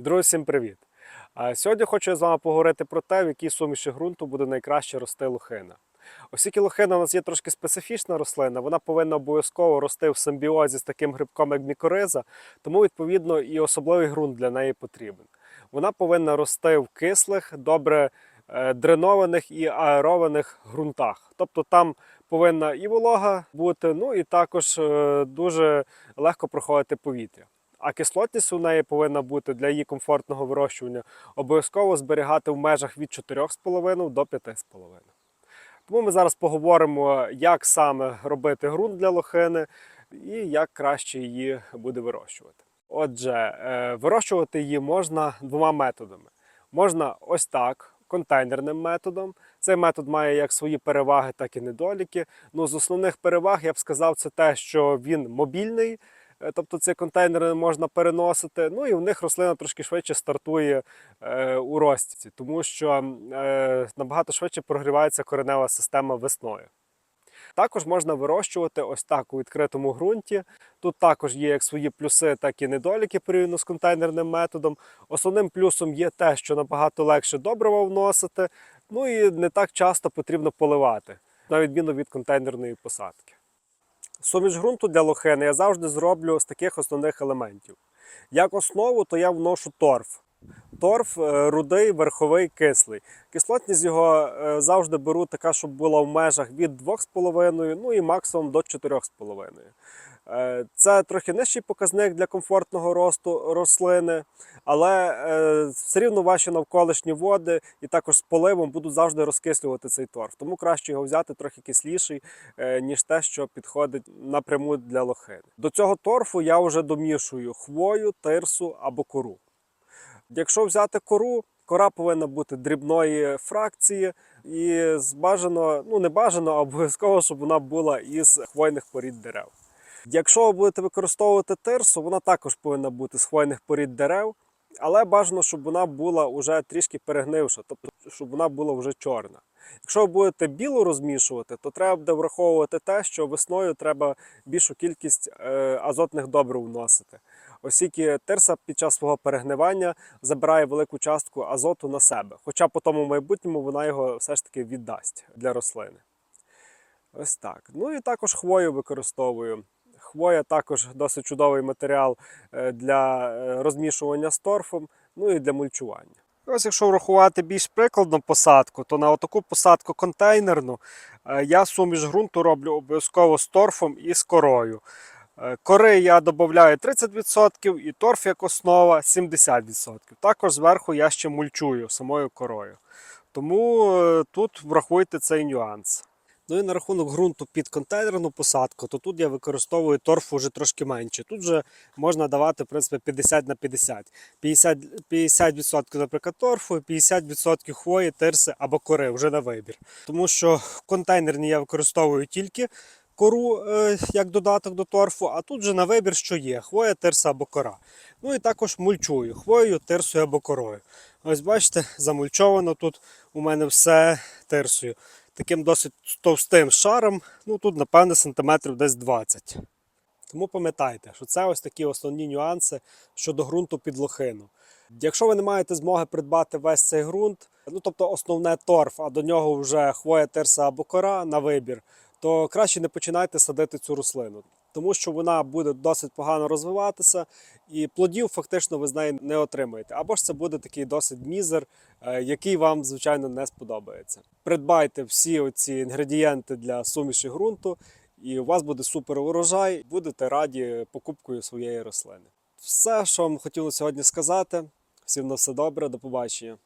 Друзі, всім привіт! Сьогодні хочу я з вами поговорити про те, в якій суміші ґрунту буде найкраще рости лохина. Оскільки лохина у нас є трошки специфічна рослина, вона повинна обов'язково рости в симбіозі з таким грибком, як мікориза, тому відповідно і особливий ґрунт для неї потрібен. Вона повинна рости в кислих, добре е, дренованих і аерованих ґрунтах. Тобто там повинна і волога бути, ну і також е, дуже легко проходити повітря. А кислотність у неї повинна бути для її комфортного вирощування обов'язково зберігати в межах від 4,5 до 5,5. Тому ми зараз поговоримо, як саме робити ґрунт для лохини і як краще її буде вирощувати. Отже, е, вирощувати її можна двома методами. Можна ось так, контейнерним методом. Цей метод має як свої переваги, так і недоліки. Ну, з основних переваг я б сказав, це те, що він мобільний. Е, Тобто ці контейнери можна переносити, ну і в них рослина трошки швидше стартує е, у рості, тому що е, набагато швидше прогрівається коренева система весною. Також можна вирощувати ось так у відкритому ґрунті. Тут також є як свої плюси, так і недоліки порівняно з контейнерним методом. Основним плюсом є те, що набагато легше добрива вносити, ну і не так часто потрібно поливати, на відміну від контейнерної посадки. Суміш ґрунту для лохини я завжди зроблю з таких основних елементів. Як основу, то я вношу торф. Торф е, рудий, верховий, кислий. Кислотність його е, завжди беру така, щоб була в межах від 2,5 ну і максимум до 4,5. Е, Це трохи нижчий показник для комфортного росту рослини, але все рівно ваші навколишні води і також з поливом будуть завжди розкислювати цей торф. Тому краще його взяти трохи кисліший, ніж те, що підходить напряму для лохини. До цього торфу я вже домішую хвою, тирсу або кору. Якщо взяти кору, кора повинна бути дрібної фракції і бажано, ну не бажано, а обов'язково, щоб вона була із хвойних порід дерев. Якщо ви будете використовувати тирсу, вона також повинна бути з хвойних порід дерев, але бажано, щоб вона була вже трішки перегнивша, тобто щоб вона була вже чорна. Якщо ви будете білу розмішувати, то треба буде враховувати те, що весною треба більшу кількість е, азотних добрив вносити. Оскільки тирса під час свого перегнивання забирає велику частку азоту на себе, хоча потім у майбутньому вона його все ж таки віддасть для рослини. Ось так. Ну і також хвою використовую. Хвоя також досить чудовий матеріал е, для е, розмішування з торфом, ну і для мульчування. Ось якщо врахувати більш прикладну посадку, то на таку посадку контейнерну е, я суміш ґрунту роблю обов'язково з торфом і з корою. Е, Кори я додаю 30% і торф як основа 70%. Також зверху я ще мульчую самою корою. Тому е, тут врахуйте цей нюанс. Ну і на рахунок ґрунту під контейнерну посадку, то тут я використовую торфу вже трошки менше. Тут вже можна давати в принципі 50 на 50. 50%, 50% наприклад, торфу, 50% хвої, тирси або кори вже на вибір. Тому що в контейнерній я використовую тільки кору е, як додаток до торфу, а тут же на вибір, що є: хвоя, тирса або кора. Ну і також мульчую хвоєю, тирсою або корою. Ось бачите, замульчовано тут у мене все тирсою. Таким досить товстим шаром, ну тут, напевне, сантиметрів десь 20. Тому пам'ятайте, що це ось такі основні нюанси щодо ґрунту під лохину. Якщо ви не маєте змоги придбати весь цей ґрунт, ну тобто основне торф, а до нього вже хвоя, тирса або кора на вибір, то краще не починайте садити цю рослину, тому що вона буде досить погано розвиватися, і плодів фактично ви з неї не отримаєте. Або ж це буде такий досить мізер, е, який вам, звичайно, не сподобається. Придбайте всі оці інгредієнти для суміші ґрунту, і у вас буде супер урожай, будете раді покупкою своєї рослини. Все, що вам хотілося сьогодні сказати. Всім на все добре, до побачення.